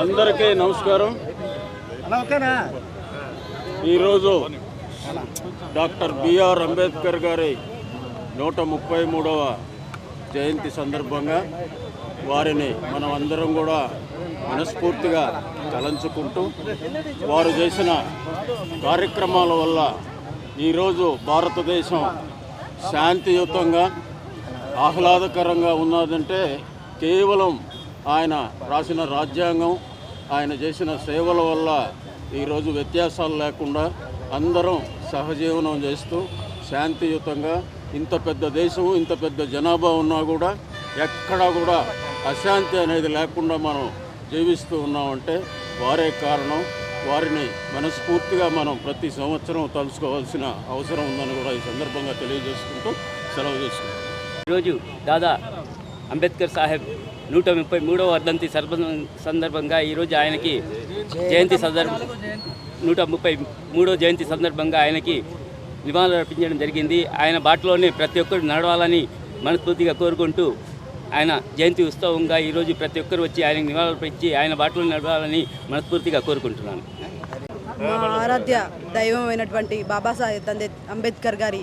అందరికీ నమస్కారం. ఈరోజు డాక్టర్ బిఆర్ అంబేద్కర్ గారి నూట ముప్పై మూడవ జయంతి సందర్భంగా వారిని మనం అందరం కూడా మనస్ఫూర్తిగా తలంచుకుంటూ వారు చేసిన కార్యక్రమాల వల్ల ఈరోజు భారతదేశం శాంతియుతంగా ఆహ్లాదకరంగా ఉన్నదంటే కేవలం ఆయన రాసిన రాజ్యాంగం ఆయన చేసిన సేవల వల్ల ఈరోజు వ్యత్యాసాలు లేకుండా అందరం సహజీవనం చేస్తూ శాంతియుతంగా ఇంత పెద్ద దేశం ఇంత పెద్ద జనాభా ఉన్నా కూడా ఎక్కడా కూడా అశాంతి అనేది లేకుండా మనం జీవిస్తూ ఉన్నామంటే వారే కారణం. వారిని మనస్ఫూర్తిగా మనం ప్రతి సంవత్సరం తలుచుకోవాల్సిన అవసరం ఉందని కూడా ఈ సందర్భంగా తెలియజేసుకుంటూ సెలవు చేసుకుంటాం ఈరోజు దాదా అంబేద్కర్ సాహెబ్ నూట ముప్పై మూడవ వర్ధంతి సందర్భంగా ఈరోజు ఆయనకి జయంతి సందర్భ నూట ముప్పై మూడవ జయంతి సందర్భంగా ఆయనకి నివాళులు అర్పించడం జరిగింది. ఆయన బాటలోనే ప్రతి ఒక్కరు నడవాలని మనస్ఫూర్తిగా కోరుకుంటూ ఆయన జయంతి ఉత్సవంగా ఈరోజు ప్రతి ఒక్కరు వచ్చి ఆయనకు నివాళులు అర్పించి ఆయన బాటలో నడవాలని మనస్ఫూర్తిగా కోరుకుంటున్నాను. మా ఆరాధ్య దైవమైనటువంటి బాబాసాహెబ్ తందే అంబేద్కర్ గారి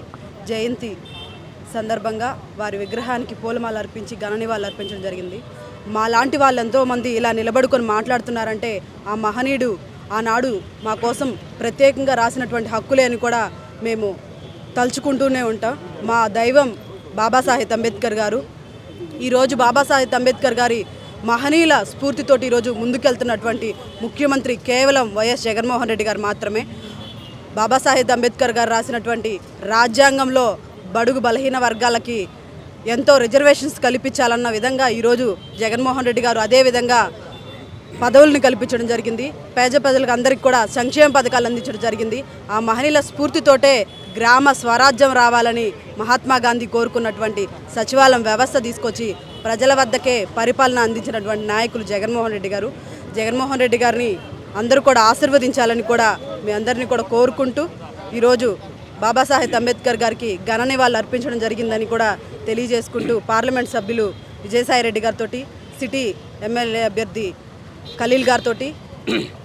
జయంతి సందర్భంగా వారి విగ్రహానికి పూలమాల అర్పించి ఘన నివాళులు అర్పించడం జరిగింది. మా లాంటి వాళ్ళు ఎంతోమంది ఇలా నిలబడుకొని మాట్లాడుతున్నారంటే ఆ మహనీయుడు ఆనాడు మా కోసం ప్రత్యేకంగా రాసినటువంటి హక్కులే అని కూడా మేము తలుచుకుంటూనే ఉంటాం. మా దైవం బాబాసాహెబ్ అంబేద్కర్ గారు. ఈరోజు బాబాసాహెబ్ అంబేద్కర్ గారి మహనీయుల స్ఫూర్తితోటి ఈరోజు ముందుకెళ్తున్నటువంటి ముఖ్యమంత్రి కేవలం వైఎస్ జగన్మోహన్ రెడ్డి గారు మాత్రమే. బాబాసాహెబ్ అంబేద్కర్ గారు రాసినటువంటి రాజ్యాంగంలో బడుగు బలహీన వర్గాలకి ఎంతో రిజర్వేషన్స్ కల్పించాలన్న విధంగా ఈరోజు జగన్మోహన్ రెడ్డి గారు అదే విధంగా పదవులను కల్పించడం జరిగింది. పేద ప్రజలకు అందరికీ కూడా సంక్షేమ పథకాలు అందించడం జరిగింది. ఆ మహనీయుల స్ఫూర్తితోటే గ్రామ స్వరాజ్యం రావాలని మహాత్మా గాంధీ కోరుకున్నటువంటి సచివాలయం వ్యవస్థ తీసుకొచ్చి ప్రజల వద్దకే పరిపాలన అందించినటువంటి నాయకులు జగన్మోహన్ రెడ్డి గారు. జగన్మోహన్ రెడ్డి గారిని అందరూ కూడా ఆశీర్వదించాలని కూడా మీ అందరినీ కూడా కోరుకుంటూ ఈరోజు బాబాసాహెబ్ అంబేద్కర్ గారికి ఘన నివాళులు అర్పించడం జరిగిందని కూడా తెలియజేసుకుంటూ పార్లమెంట్ సభ్యులు విజయసాయి రెడ్డి గారితో సిటీ ఎమ్మెల్యే అభ్యర్థి ఖలీల్ గారితో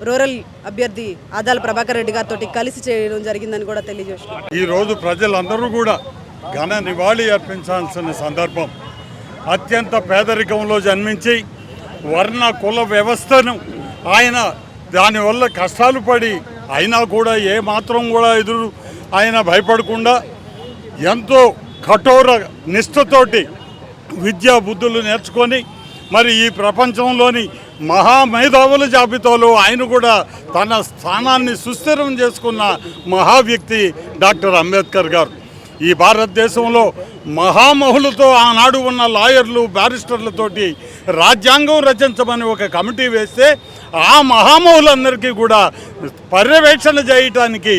రూరల్ అభ్యర్థి ఆదాల ప్రభాకర్ రెడ్డి గారితో కలిసి చేయడం జరిగిందని కూడా తెలియజేస్తున్నారు ఈ రోజు ప్రజలందరూ కూడా ఘన నివాళి అర్పించాల్సిన సందర్భం. అత్యంత పేదరికంలో జన్మించి వర్ణ కుల వ్యవస్థను ఆయన దానివల్ల కష్టాలు పడి అయినా కూడా ఏ మాత్రం కూడా ఎదురు ఆయన భయపడకుండా ఎంతో కఠోర నిష్ఠతోటి విద్యా బుద్ధులు నేర్చుకొని మరి ఈ ప్రపంచంలోని మహామేధావుల జాబితాలో ఆయన కూడా తన స్థానాన్ని సుస్థిరం చేసుకున్న మహా వ్యక్తి డాక్టర్ అంబేద్కర్ గారు. ఈ భారతదేశంలో మహామహులతో ఆనాడు ఉన్న లాయర్లు బ్యారిస్టర్లతోటి రాజ్యాంగం రచించమని ఒక కమిటీ వేస్తే ఆ మహామహులందరికీ కూడా పర్యవేక్షణ చేయటానికి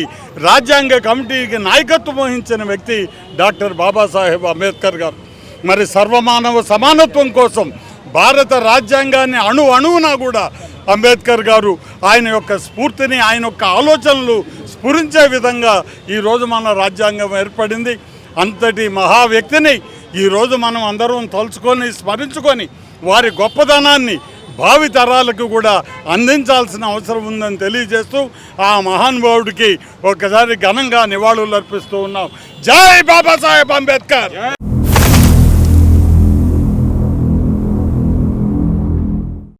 రాజ్యాంగ కమిటీకి నాయకత్వం వహించిన వ్యక్తి డాక్టర్ బాబాసాహెబ్ అంబేద్కర్ గారు. మరి సర్వమానవ సమానత్వం కోసం భారత రాజ్యాంగాన్ని అణు అణువునా కూడా అంబేద్కర్ గారు ఆయన యొక్క స్ఫూర్తిని ఆయన యొక్క ఆలోచనలు స్ఫురించే విధంగా ఈరోజు మన రాజ్యాంగం ఏర్పడింది. అంతటి మహా వ్యక్తిని ఈరోజు మనం అందరం తలుచుకొని స్మరించుకొని వారి గొప్పతనాన్ని భావి తరాలకు కూడా అందించాల్సిన అవసరం ఉందని తెలియజేస్తూ ఆ మహానుభావుడికి ఒకసారి ఘనంగా నివాళులు అర్పిస్తూ ఉన్నాం. జై బాబాసాహెబ్ అంబేద్కర్!